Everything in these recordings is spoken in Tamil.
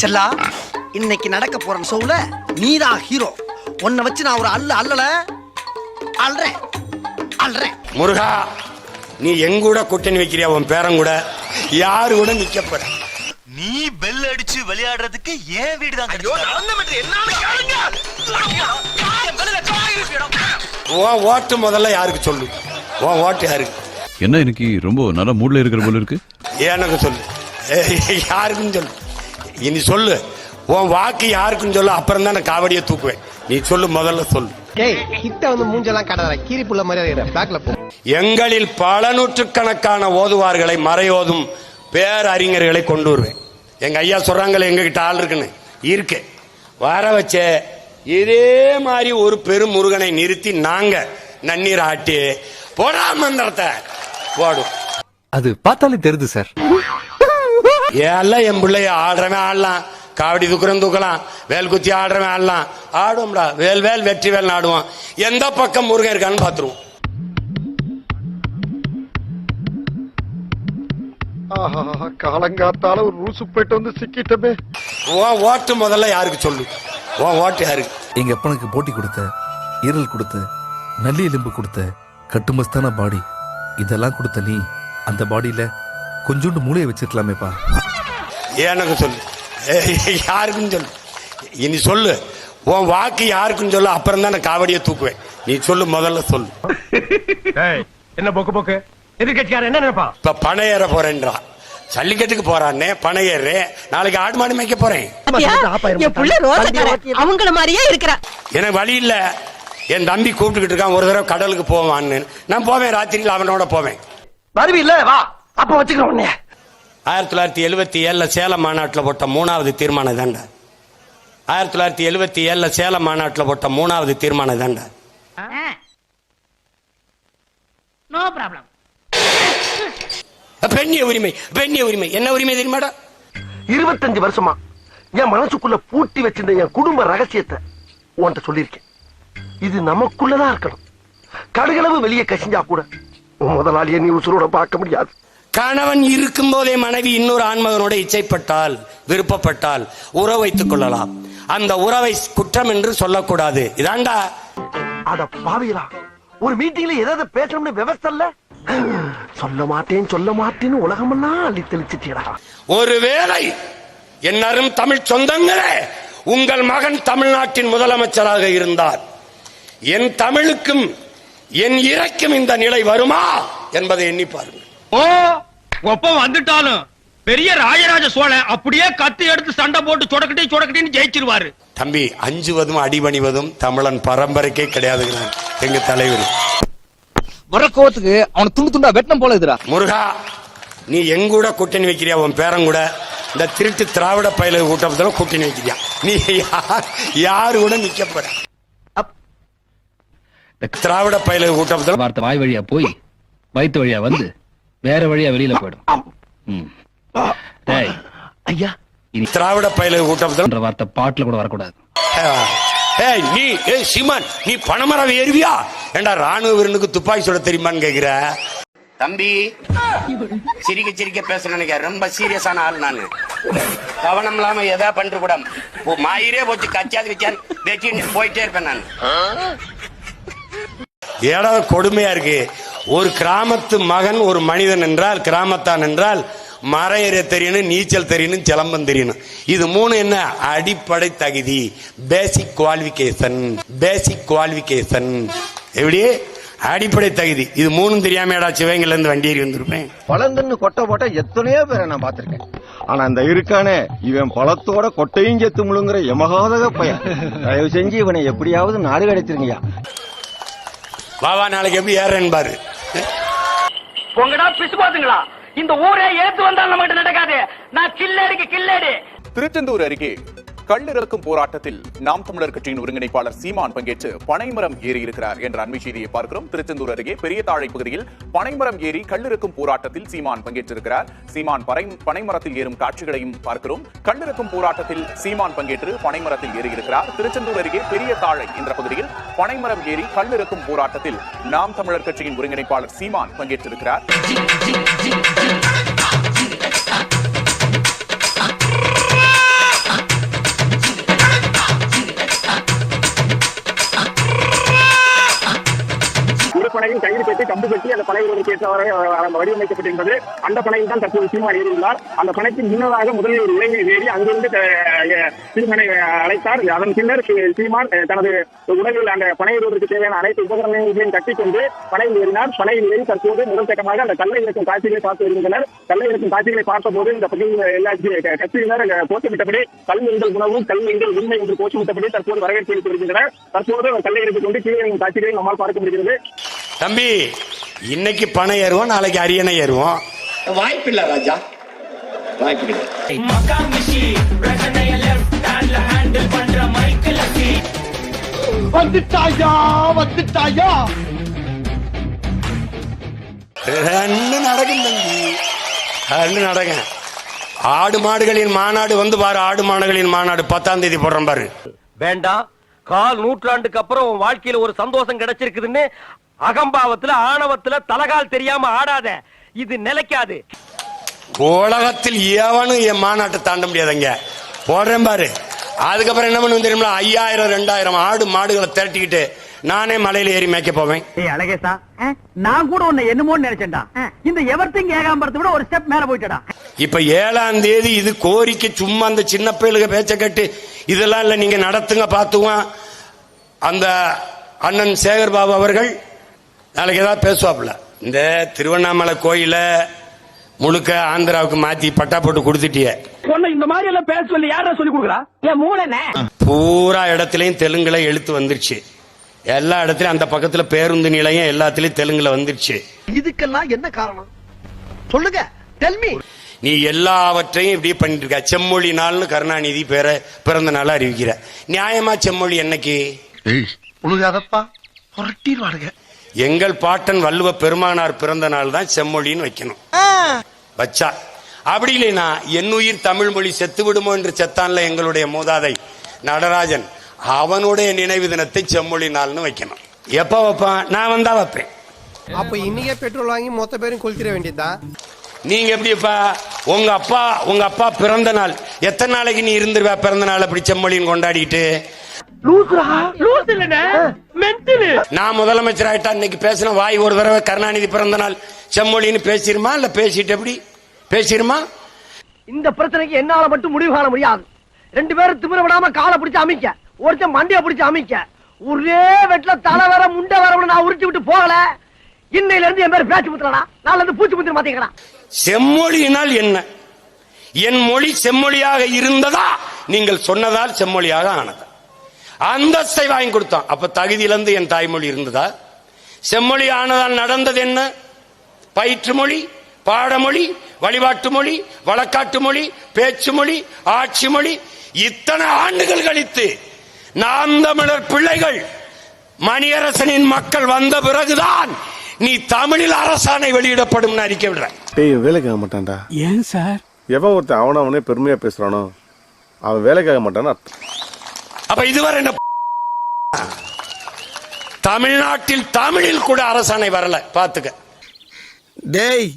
செல்லா இன்னைக்கு நடக்க போற ஷோல நீதான் ஹீரோ உன்னை வச்சு நான் ஒரு அல்ல அல்லல அல்றேன் அல்றேன். முருகா நீ எங்கூட கூட்டணி வைக்கிறியா? உன் பேரன் கூட. யாரு கூட நிக்க போற? நீ பெல் அடிச்சு விளையாடுறதுக்கு ஏன் வீடு தான் உன் ஓட்டு முதல்ல யாருக்கு சொல்லு? உன் ஓட்டு யாருக்கு? என்ன இன்னைக்கு ரொம்ப நல்ல மூட்ல இருக்கிற போல இருக்கு? எனக்கு சொல்லு. ஏய், யாருக்குன்னு சொல்லு. இனி சொல்லு. உன் வாக்கு யாருக்குன்னு சொல்லு அப்புறம் தான் நான் காவடியை தூக்குவேன். நீ சொல்லு முதல்ல சொல்லு. டேய் கிட்ட வந்து மூஞ்செல்லாம் காட்டாத கீரி புள்ள மாதிரி பேக்ல போ. எங்களில் பல நூற்றுக்கணக்கான ஓதுவார்களை மறையோதும் பேரறிஞர்களை கொண்டு வருவேன். எங்க ஐயா சொல்றாங்களே எங்ககிட்ட ஆள் இருக்குன்னு. இருக்கு. வர வச்ச இதே மாதிரி ஒரு பெரும் முருகனை நிறுத்தி நாங்க நன்னீர் ஆட்டி போடா மந்திரத்தை. போடும் அது பார்த்தாலே தெரியுது சார். எல்லாம் என் பிள்ளைய ஆடுறவன் ஆடலாம்? காவடி தூக்குறவன் தூக்கலாம். வேல் குத்தி ஆடுறவன் ஆடலாம். ஆடுவோம்டா. வேல் வேல் வெற்றி வேல் ஆடுவோம் எந்த பக்கம் முருகன் இருக்கான்னு பார்த்துருவோம். ஆஹா காலங்காத்தால ஒரு ரூசு போயிட்டு வந்து சிக்கிட்டமே. உன் ஓட்டு முதல்ல யாருக்கு சொல்லு? உன் ஓட்டு யாருக்கு? எங்க அப்பனுக்கு போட்டி கொடுத்த ஈரல் கொடுத்த நல்லி எலும்பு கொடுத்த கட்டுமஸ்தான பாடி. இதெல்லாம் கொடுத்த நீ அந்த பாடியில கொஞ்சோண்டு மூளையை வச்சிருக்கலாமேப்பா. எனக்கு சொல்லு. ஏய், யாருக்குன்னு சொல்லு. இனி சொல்லு. உன் வாக்கு யாருக்குன்னு சொல்லு அப்புறம் தான் நான் காவடியை தூக்குவேன். நீ சொல்லு முதல்ல சொல்லு. என்ன போக்கு போக்கு? எதிர்கட்சியார என்ன நினைப்பா? இப்ப பனை ஏற போறேன்றா. ஜல்லிக்கட்டுக்கு போறானே பனை ஏறுறேன் நாளைக்கு ஆடு மாடு மேய்க்க போறேன். அவங்கள மாதிரியே இருக்கிறா. எனக்கு வழி இல்ல. என் தம்பி கூப்பிட்டுக்கிட்டு இருக்கான் ஒரு தடவை கடலுக்கு போவான்னு. நான் போவேன் ராத்திரியில் அவனோட போவேன். வருவி இல்ல வா. அப்ப வச்சுக்கிறோம் உன்னைய. ஆயிரத்தி தொள்ளாயிரத்தி எழுபத்தி ஏழுல சேலம் மாநாட்டில் போட்ட மூணாவது தீர்மானம் தாண்டா ஆயிரத்தி தொள்ளாயிரத்தி எழுபத்தி ஏழுல சேலம் மாநாட்டில் போட்ட மூணாவது தீர்மானம் தாண்டா நோ ப்ராப்ளம் பெண்ணிய உரிமை பெண்ணிய உரிமை. என்ன உரிமை தெரியுமாடா இருபத்தஞ்சு வருஷமா என் மனசுக்குள்ள பூட்டி வச்சிருந்த என் குடும்ப ரகசியத்தை உன்கிட்ட சொல்லியிருக்கேன். இது நமக்குள்ளதான் இருக்கணும். கடுகளவு வெளியே கசிஞ்சா கூட உன் முதலாளியை நீ உசுரோட பார்க்க முடியாது. கணவன் இருக்கும் போதே மனைவி இன்னொரு ஆண்மகனோட இச்சைப்பட்டால் விருப்பப்பட்டால் உறவு வைத்துக் கொள்ளலாம். அந்த உறவை குற்றம் என்று சொல்லக்கூடாது. இதாண்டா? அட பாவிகளா ஒரு மீட்டிங்ல ஏதாவது பேசணும்னு விவசாய சொல்ல மாட்டேன் சொல்ல மாட்டேன்னு உலகமெல்லாம் அள்ளி தெளிச்சிட்டீடா. ஒருவேளை என் அரும் தமிழ் சொந்தங்களே உங்கள் மகன் தமிழ்நாட்டின் முதலமைச்சராக இருந்தார். என் தமிழுக்கும் என் இறைக்கும் இந்த நிலை வருமா என்பதை எண்ணி பாருங்கள். ஓ ஒப்பம் வந்துட்டாலும் பெரிய ராஜராஜ சோழன் அப்படியே கத்தி எடுத்து சண்டை போட்டு சொடக்கட்டி சொடக்கட்டின்னு ஜெயிச்சிருவாரு. தம்பி அஞ்சுவதும் அடிபணிவதும் தமிழன் பரம்பரைக்கே கிடையாதுங்கிறான் எங்க தலைவர். வர கோவத்துக்கு அவனை துண்டு துண்டா வெட்டம் போல இதுடா. முருகா நீ எங்கூட கூட்டணி வைக்கிறியா? உன் பேரன் கூட. இந்த திருட்டு திராவிட பயில கூட்டத்தில் கூட்டணி வைக்கிறியா? நீ யார் யாரு கூட நிக்க போற? திராவிட பயில கூட்டத்தில் வார்த்தை வாய் வழியா போய் வயிற்று வழியா வந்து வேற வழியா வெளியில போயிடும். ஐயா. திராவிட பயில என்ற வார்த்தை பாட்டுல கூட வரக்கூடாது. ஏய் நீ ஏய் சீமான் நீ பணமரம் ஏறுவியா? ஏண்டா ராணுவ வீரனுக்கு துப்பாக்கி சுட தெரியுமான்னு கேக்குற? தம்பி சிரிக்க சிரிக்க பேச நினைக்க ரொம்ப சீரியஸான ஆள் நானு. கவனம் இல்லாம எதா பண்ணிட்டு கூட. மாயிரே போச்சு கச்சாது வச்சான் வச்சு போயிட்டே இருப்பேன் நான். ஏடா கொடுமையா இருக்கு. ஒரு கிராமத்து மகன் ஒரு மனிதன் என்றால் கிராமத்தான் என்றால் மரம் ஏற தெரியணும் நீச்சல் தெரியணும் சிலம்பம் தெரியணும் இது மூணு என்ன? அடிப்படை தகுதி. பேசிக் குவாலிபிகேஷன் பேசிக் குவாலிபிகேஷன் எப்படி? அடிப்படை தகுதி. இது மூணும் தெரியாமடா சிவகங்கையில இருந்து வண்டி ஏறி வந்திருப்பேன்? பழந்தன்னு கொட்டை போட்ட எத்தனையோ பேரை நான் பார்த்திருக்கேன். ஆனா அந்த இருக்கானே இவன் பழத்தோட கொட்டையும் செத்து முழுங்குற எமகாதக பையன். தயவு செஞ்சு இவனை எப்படியாவது நாடு கிடைச்சிருங்கய்யா வா வா நாளைக்கு எப்படி ஏறேன்னு பாரு. உங்கடா பிசு பாத்துங்களா இந்த ஊரே ஏத்து வந்தால் நம்ம நடக்காது. நான் கில்லடிக்கு கில்லடி திருச்செந்தூர் அருகே கல்லிறக்கும் போராட்டத்தில் நாம் தமிழர் கட்சியின் ஒருங்கிணைப்பாளர் சீமான் பங்கேற்று பனைமரம் ஏறி இருக்கிறார் என்ற அண்மை செய்தியை பார்க்கிறோம். திருச்செந்தூர் அருகே பெரிய தாழை பகுதியில் பனைமரம் ஏறி கல்லிறக்கும் போராட்டத்தில் சீமான் பங்கேற்றிருக்கிறார். சீமான் பனை- பனைமரத்தில் ஏறும் காட்சிகளையும் பார்க்கிறோம். கல்லிறக்கும் போராட்டத்தில் சீமான் பங்கேற்று பனைமரத்தில் ஏறி இருக்கிறார் திருச்செந்தூர் அருகே பெரிய தாழை என்ற பகுதியில் பனைமரம் ஏறி கல்லிறக்கும் போராட்டத்தில் நாம் தமிழர் கட்சியின் ஒருங்கிணைப்பாளர் சீமான் பங்கேற்றிருக்கிறார். கயிறு கட்டி கம்பு கட்டி அந்த பனை ஒருவருக்கு ஏற்றவாறு வடிவமைக்கப்பட்டிருந்தது. அந்த பனையில் தான் தற்போது சீமான் ஏறியுள்ளார். அந்த பனைக்கு முன்னதாக முதலில் ஒரு இளைஞர் ஏறி அங்கிருந்து சீமானை அழைத்தார். அதன் பின்னர் சீமான் தனது உடலில் அந்த பனை ஒருவருக்கு தேவையான அனைத்து உபகரணங்களையும் கட்டிக்கொண்டு பனையில் ஏறினார். பனையில் ஏறி தற்போது முதல் கட்டமாக அந்த கல்லை இருக்கும் காட்சிகளை பார்த்து வருகின்றனர். கல்லை இருக்கும் காட்சிகளை பார்த்தபோது இந்த பகுதியில் எல்லா கட்சியினர் கோஷமிட்டபடி கல் எங்கள் உணவும் கல் எங்கள் உண்மை என்று கோஷமிட்டபடி தற்போது வரவேற்பு அளித்து வருகின்றனர். தற்போது கல்லை எடுத்துக் கொண்டு கீழே காட்சிகளை நம்மால் பார்க்க முடிகிறது. தம்பி இன்னைக்கு பணம் ஏறுவோம் நாளைக்கு அரியணை ஏறுவோம். வாய்ப்பில்லை ராஜா. வாய்ப்பில்லை. வந்துட்டாயா வந்துட்டாயா? ரெண்டு நடக்கும் தம்பி. ரெண்டு நடக்கும். ஆடு மாடுகளின் மாநாடு வந்து பாரு ஆடு மாடுகளின் மாநாடு பத்தாம் தேதி போடுறோம் பாரு. வேண்டாம். கால் நூற்றாண்டுக்கு அப்புறம் உன் வாழ்க்கையில ஒரு சந்தோஷம் கிடைச்சிருக்குதுன்னு அகம்பாவத்துல ஆணவத்துல தலகால் தெரியாம ஆடாத. இது நிலைக்காது. உலகத்தில் எவனும் என் மாநாட்டை தாண்ட முடியாதுங்க. போடுறேன் பாரு. அதுக்கப்புறம் என்ன பண்ணுவோம் தெரியுமா? ஐயாயிரம் ரெண்டாயிரம் ஆடு மாடுகளை திரட்டிக்கிட்டு நானே மலையில ஏறி மேய்க்க போவேன். ஏய் அழகேசா. நான் கூட உன்னை என்னமோன்னு நினைச்சேன்டா. இந்த எவர்த்திங் ஏகாம்பரத்தை விட ஒரு ஸ்டெப் மேல போயிட்டடா. இப்ப ஏழாம் தேதி இது கோரிக்கை சும்மா அந்த சின்ன பயலுக பேச்ச கட்டு இதெல்லாம் இல்ல நீங்க நடத்துங்க பாத்துவான் அந்த அண்ணன் சேகர் பாபு அவர்கள் நாளைக்கு ஏதாவது பேசுவாப்புல. இந்த திருவண்ணாமலை கோயில முழுக்க ஆந்திராவுக்கு மாத்தி பட்டா போட்டு கொடுத்துட்டிய. இந்த மாதிரி எல்லாம் பேச சொல்லி யாரா சொல்லி கொடுக்குறா? என் பூரா இடத்துலயும் தெலுங்குல எழுத்து வந்துருச்சு. எல்லா இடத்துலயும் அந்த பக்கத்துல பேருந்து நிலையம் எல்லாத்துலயும் தெலுங்குல வந்துருச்சு. இதுக்கெல்லாம் என்ன காரணம்? சொல்லுங்க. டெல்மி நீ எல்லாவற்றையும் இப்படி பண்ணிட்டு இருக்க. செம்மொழி நாள்னு கருணாநிதி பேர பிறந்த நாளா அறிவிக்கிற. நியாயமா செம்மொழி என்னைக்கு? எங்கள் பாட்டன் வள்ளுவ பெருமானார் பிறந்த நாள் தான் செம்மொழின்னு வைக்கணும். வச்சா. அப்படி இல்லைனா என் உயிர் தமிழ் மொழி செத்து விடுமோ என்று செத்தான்ல எங்களுடைய மூதாதை நடராஜன். அவனுடைய நினைவு தினத்தை செம்மொழி நாள்னு வைக்கணும். எப்ப வைப்பான்? நான் வந்தா வைப்பேன். அப்ப இன்னைக்கே பெட்ரோல் வாங்கி மொத்த பேரும் கொளுத்திட வேண்டியதா? நீங்க எப்படிப்பா? உங்க அப்பா உங்க அப்பா பிறந்த நாள். எத்தனை நாளைக்கு நீ இருந்துருவ பிறந்த நாள் அப்படி செம்மொழின்னு கொண்டாடிட்டு நான் முதலமைச்சர் ஆயிட்டா இன்னைக்கு பேசின வாய் ஒரு தடவை கருணாநிதி பிறந்த நாள் செம்மொழின்னு பேசிருமா இல்ல பேசிட்டு எப்படி? பேசிருமா? இந்த பிரச்சனைக்கு என்னால மட்டும் முடிவு காண முடியாது. ரெண்டு பேரும் திமிர விடாம காலை பிடிச்சு அமைக்க. ஒருத்தன் மண்டைய பிடிச்சு அமைக்க. ஒரே வெட்ல தலை வர முண்டை வர நான் உரிச்சு விட்டு போகல. இன்னையில இருந்து என் பேர் பேச்சு முத்துறா நாளைல இருந்து பூச்சி முத்திர மாத்தீங்களா செம்மொழியினால் என்ன? என் மொழி செம்மொழியாக இருந்ததா? நீங்கள் சொன்னதால் செம்மொழியாக ஆனதா. அந்தஸ்தை வாங்கி கொடுத்தோம் அப்ப தகுதியிலிருந்து என் தாய்மொழி இருந்ததா? செம்மொழி ஆனதால் நடந்தது என்ன? பயிற்று மொழி பாடமொழி வழிபாட்டு மொழி வழக்காட்டு மொழி பேச்சு மொழி ஆட்சி மொழி. இத்தனை ஆண்டுகள் கழித்து நாம் தமிழர் பிள்ளைகள் மணியரசனின் மக்கள் வந்த பிறகுதான் நீ தமிழில் அரசாணை வெளியிடப்படும் அறிக்கை விடுற டேய் வேலைக்காக மாட்டான்டா. ஏன் சார்? எவன் ஒருத்தன் அவன அவனே பெருமையா பேசுறானோ அவன் வேலைக்காக மாட்டான்னு அர்த்தம். அப்ப இதுவரை என்ன தமிழ்நாட்டில் தமிழில் கூட அரசாணை வரல. பாத்துக்க டேய்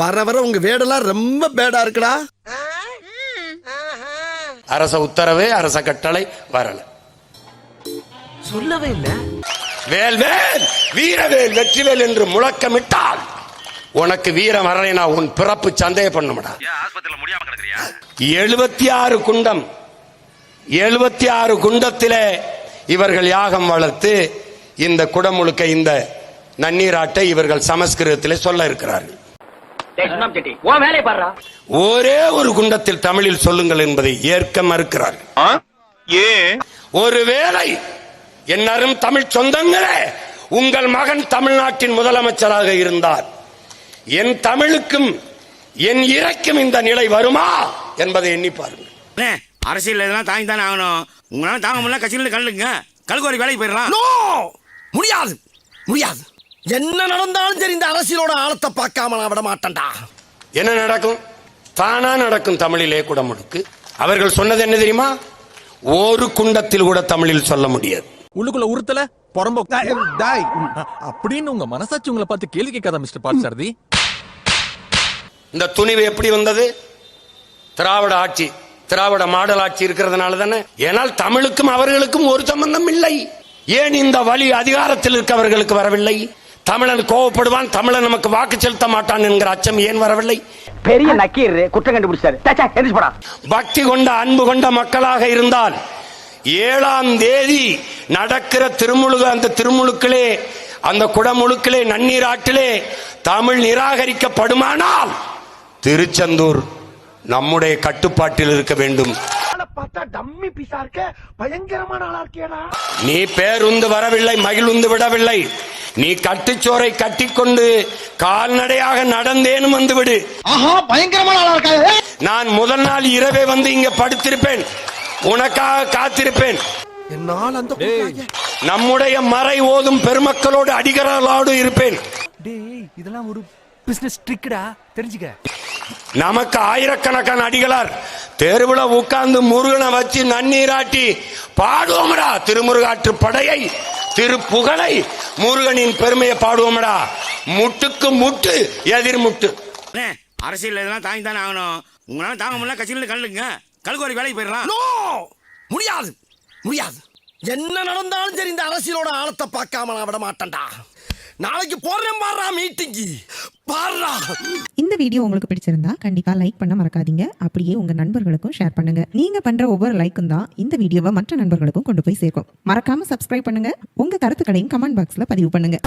வர வர உங்க வேடெல்லாம் ரொம்ப பேடா இருக்குடா. அரச உத்தரவு அரச கட்டளை வரல. சொல்லவே இல்ல. வேல் வேல் வீரவேல் வெற்றிவேல் என்று முழக்கமிட்டால் உனக்கு வீரம் வரலைனா உன் பிறப்பு சந்தேகப்பண்ணுமடா எழுபத்தி ஆறு குண்டம் எழுபத்தி ஆறு குண்டத்திலே இவர்கள் யாகம் வளர்த்து இந்த குடமுழுக்க இந்த நன்னீராட்டை இவர்கள் சமஸ்கிருதத்திலே சொல்ல இருக்கிறார்கள். ஒரே ஒரு குண்டத்தில் தமிழில் சொல்லுங்கள் என்பதை ஏற்க மறுக்கிறார்கள். ஏன் ஒருவேளை என் அரும் தமிழ் சொந்தங்களே உங்கள் மகன் தமிழ்நாட்டின் முதலமைச்சராக இருந்தார். என் தமிழுக்கும் என் இறைக்கும் இந்த நிலை வருமா என்பதை எண்ணி பாருங்கள். அரசியல் எல்லாம் தாங்கி தானே ஆகணும். உங்களால தாங்க முடியல கட்சியில கல்லுங்க கல்குவாரி வேலைக்கு போயிடலாம். நோ! முடியாது. முடியாது. என்ன நடந்தாலும் சரி இந்த அரசியலோட ஆழத்தை பார்க்காம நான் விட மாட்டேன்டா என்ன நடக்கும்? தானா நடக்கும் தமிழிலே குடமுழுக்கு. அவர்கள் சொன்னது என்ன தெரியுமா? ஒரு குண்டத்தில் கூட தமிழில் சொல்ல முடியாது. உள்ளுக்குள்ள உறுத்தல புறம்போ. டாய். அப்படின்னு உங்க மனசாட்சி உங்களை பார்த்து கேள்வி கேட்காத மிஸ்டர் பாட்சாரதி? இந்த துணிவு எப்படி வந்தது? திராவிட ஆட்சி திராவிட மாடல் ஆட்சி இருக்கிறதுனால தானே? ஏனால் தமிழுக்கும் அவர்களுக்கும் ஒரு சம்பந்தம் இல்லை. ஏன் இந்த வழி அதிகாரத்தில் இருக்கவர்களுக்கு வரவில்லை? தமிழன் கோவப்படுவான் தமிழன் நமக்கு வாக்கு செலுத்த மாட்டான் என்கிற அச்சம் ஏன் வரவில்லை? பெரிய நக்கீர் குற்றம் கண்டுபிடிச்சாரு. பக்தி கொண்ட அன்பு கொண்ட மக்களாக இருந்தால் ஏழாம் தேதி நடக்கிற திருமுழுக அந்த திருமுழுக்களே அந்த குடமுழுக்கிலே நன்னீராட்டிலே தமிழ் நிராகரிக்கப்படுமானால் திருச்செந்தூர் நம்முடைய கட்டுப்பாட்டில் இருக்க வேண்டும். நீ பேருந்து வரவில்லை மகிழுந்து விடவில்லை. நீ கட்டுச்சோரை கட்டிக்கொண்டு கால்நடையாக நடந்தேனும் வந்துவிடு. ஆஹா பயங்கரமான ஆளா இருக்காரு நான் முதல் நாள் இரவே வந்து இங்க படுத்திருப்பேன். உனக்காக காத்திருப்பேன். என்னால் அந்த நம்முடைய மறை ஓதும் பெருமக்களோடு அடிகளாலோடு இருப்பேன். இதெல்லாம் ஒரு பிசினஸ் ட்ரிக்கடா தெரிஞ்சுக்க. நமக்கு ஆயிரக்கணக்கான அடிகளார் தெருவுல உட்கார்ந்து முருகனை வச்சு நன்னீராட்டி பாடுவோமடா. திருமுருகாற்று படையை திருப்புகழை முருகனின் பெருமையை பாடுவோமடா. முட்டுக்கு முட்டு எதிர் முட்டு. அரசியல் இதெல்லாம் தாங்கி தானே ஆகணும். உங்களால தாங்க முடியல கட்சியில கல்லுங்க. கல்குவாரி வேலைக்கு போயிடலாம். நோ! முடியாது. முடியாது. என்ன நடந்தாலும் சரி இந்த அரசியலோட ஆழத்தை பார்க்காம நான் விட மாட்டேன்டா. நாளைக்கு போறேன் பாடுறா மீட்டிங்கு. பாடுறா இந்த வீடியோ உங்களுக்கு பிடிச்சிருந்தா கண்டிப்பா லைக் பண்ண மறக்காதீங்க. அப்படியே உங்க நண்பர்களுக்கும் ஷேர் பண்ணுங்க. நீங்க பண்ற ஒவ்வொரு லைக்கும் தான் இந்த வீடியோவை மற்ற நண்பர்களுக்கும் கொண்டு போய் சேர்க்கும். மறக்காம சப்ஸ்கிரைப் பண்ணுங்க. உங்க கருத்துக்களையும் கமெண்ட் பாக்ஸ்ல பதிவு பண்ணுங்க.